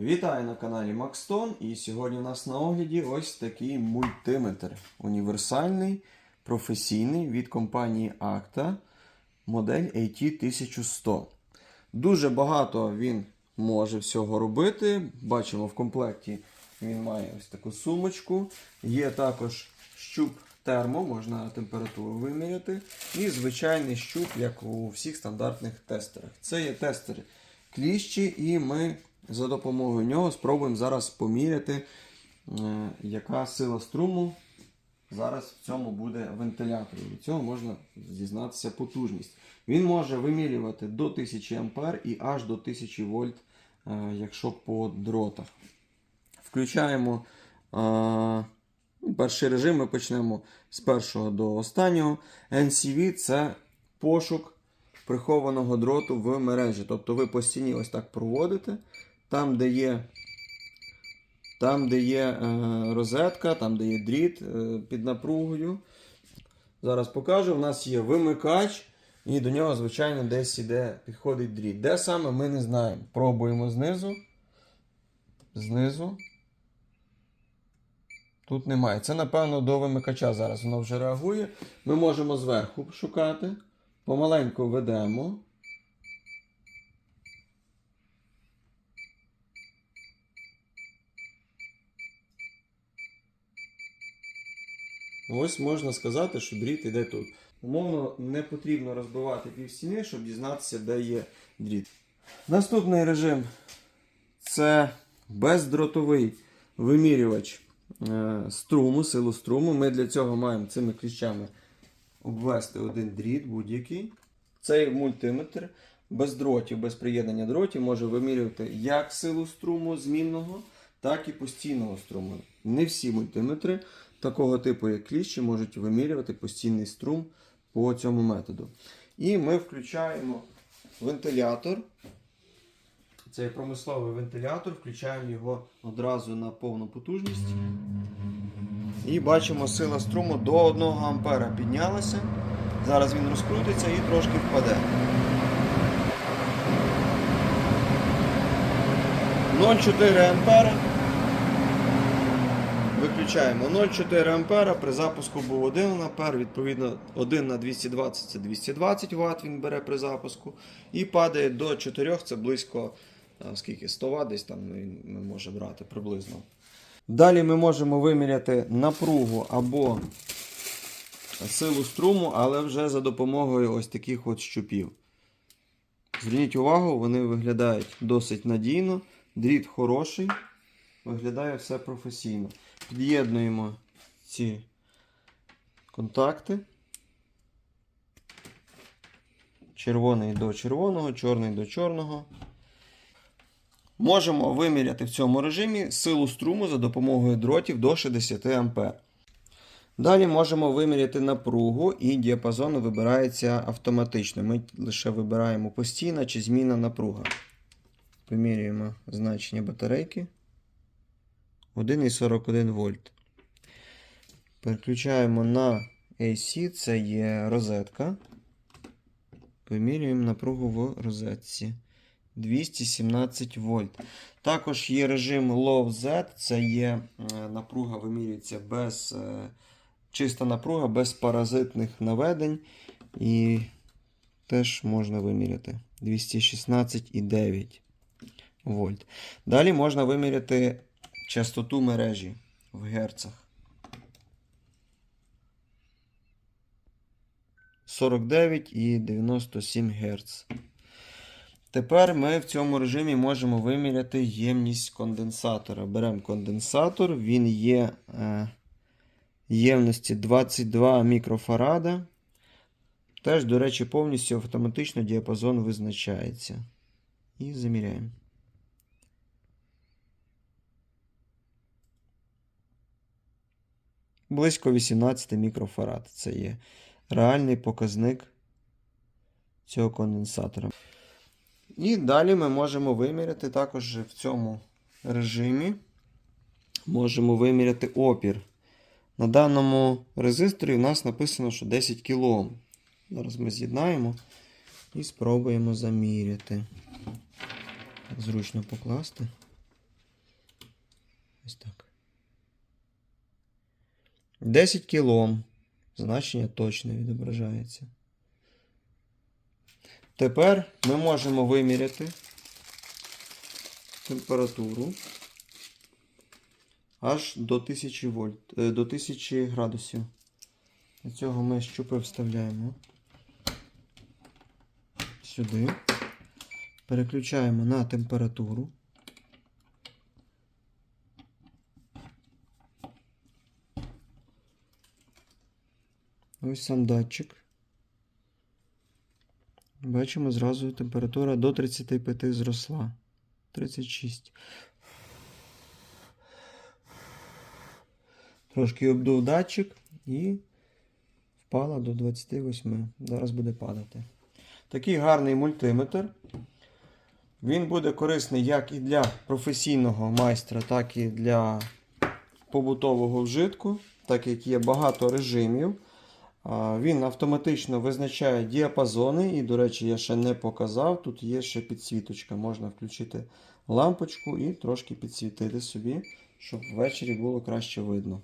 Вітаю на каналі Макстон. І сьогодні у нас на огляді ось такий мультиметр. Універсальний, професійний від компанії Acta, модель AT1100. Дуже багато він може всього робити. Бачимо в комплекті він має ось таку сумочку. Є також щуп термо, можна температуру виміряти. І звичайний щуп, як у всіх стандартних тестерах. Це є тестер кліщі, і ми за допомогою нього спробуємо зараз поміряти, е, яка сила струму зараз в цьому буде вентиляторі. Від цього можна дізнатися потужність. Він може вимірювати до 1000 А і аж до 1000 вольт, е, якщо по дротах. Включаємо е, ну, перший режим. Ми почнемо з першого до останнього. NCV це пошук прихованого дроту в мережі. Тобто ви по стіні ось так проводите. Там, де є, там, де є е, розетка, там, де є дріт е, під напругою. Зараз покажу. У нас є вимикач, і до нього, звичайно, десь іде, підходить дріт. Де саме ми не знаємо. Пробуємо знизу. Знизу. Тут немає. Це, напевно, до вимикача зараз воно вже реагує. Ми можемо зверху шукати. Помаленьку ведемо. Ось можна сказати, що дріт іде тут. Умовно, не потрібно розбивати пів стіни, щоб дізнатися, де є дріт. Наступний режим це бездротовий вимірювач е, струму, силу струму. Ми для цього маємо цими кліщами обвести один дріт будь-який. Цей мультиметр без дротів, без приєднання дротів може вимірювати як силу струму змінного, так і постійного струму. Не всі мультиметри такого типу, як кліщі, можуть вимірювати постійний струм по цьому методу. І ми включаємо вентилятор. Цей промисловий вентилятор, включаємо його одразу на повну потужність. І бачимо, сила струму до 1 А піднялася. Зараз він розкрутиться і трошки впаде. 0,4 ампера. Виключаємо 0,4 ампера. При запуску був 1 ампер, відповідно 1 на 220 це 220 Вт він бере при запуску. І падає до 4, це близько скільки, 100 Вт десь там він може брати приблизно. Далі ми можемо виміряти напругу або силу струму, але вже за допомогою ось таких от щупів. Зверніть увагу, вони виглядають досить надійно, дріт хороший, виглядає все професійно. Під'єднуємо ці контакти. Червоний до червоного, чорний до чорного. Можемо виміряти в цьому режимі силу струму за допомогою дротів до 60 А. Далі можемо виміряти напругу і діапазон вибирається автоматично. Ми лише вибираємо постійна чи змінна напруга. Вимірюємо значення батарейки 1,41 вольт. Переключаємо на AC, це є розетка. Вимірюємо напругу в розетці. 217 вольт. Також є режим Low Z, це є е, напруга, вимірюється без е, чиста напруга, без паразитних наведень. І теж можна виміряти 216,9 вольт. Далі можна виміряти частоту мережі в герцах. 49,97 Гц. Тепер ми в цьому режимі можемо виміряти ємність конденсатора. Беремо конденсатор, він є е, ємності 22 мікрофарада. Теж, до речі, повністю автоматично діапазон визначається. І заміряємо. Близько 18 мікрофарад. Це є реальний показник цього конденсатора. І далі ми можемо виміряти також в цьому режимі. Можемо виміряти опір. На даному резисторі у нас написано, що 10 кОм. Зараз ми з'єднаємо і спробуємо заміряти. Зручно покласти. Ось так. 10 кілом. Значення точно відображається. Тепер ми можемо виміряти температуру аж до 1000 вольт, е, до 1000 градусів. Для цього ми щупи вставляємо сюди. Переключаємо на температуру. Ось сам датчик. Бачимо зразу температура до 35 зросла. 36. Трошки обдув датчик і впала до 28. Зараз буде падати. Такий гарний мультиметр. Він буде корисний як і для професійного майстра, так і для побутового вжитку, так як є багато режимів. Він автоматично визначає діапазони, і, до речі, я ще не показав. Тут є ще підсвіточка. Можна включити лампочку і трошки підсвітити собі, щоб ввечері було краще видно.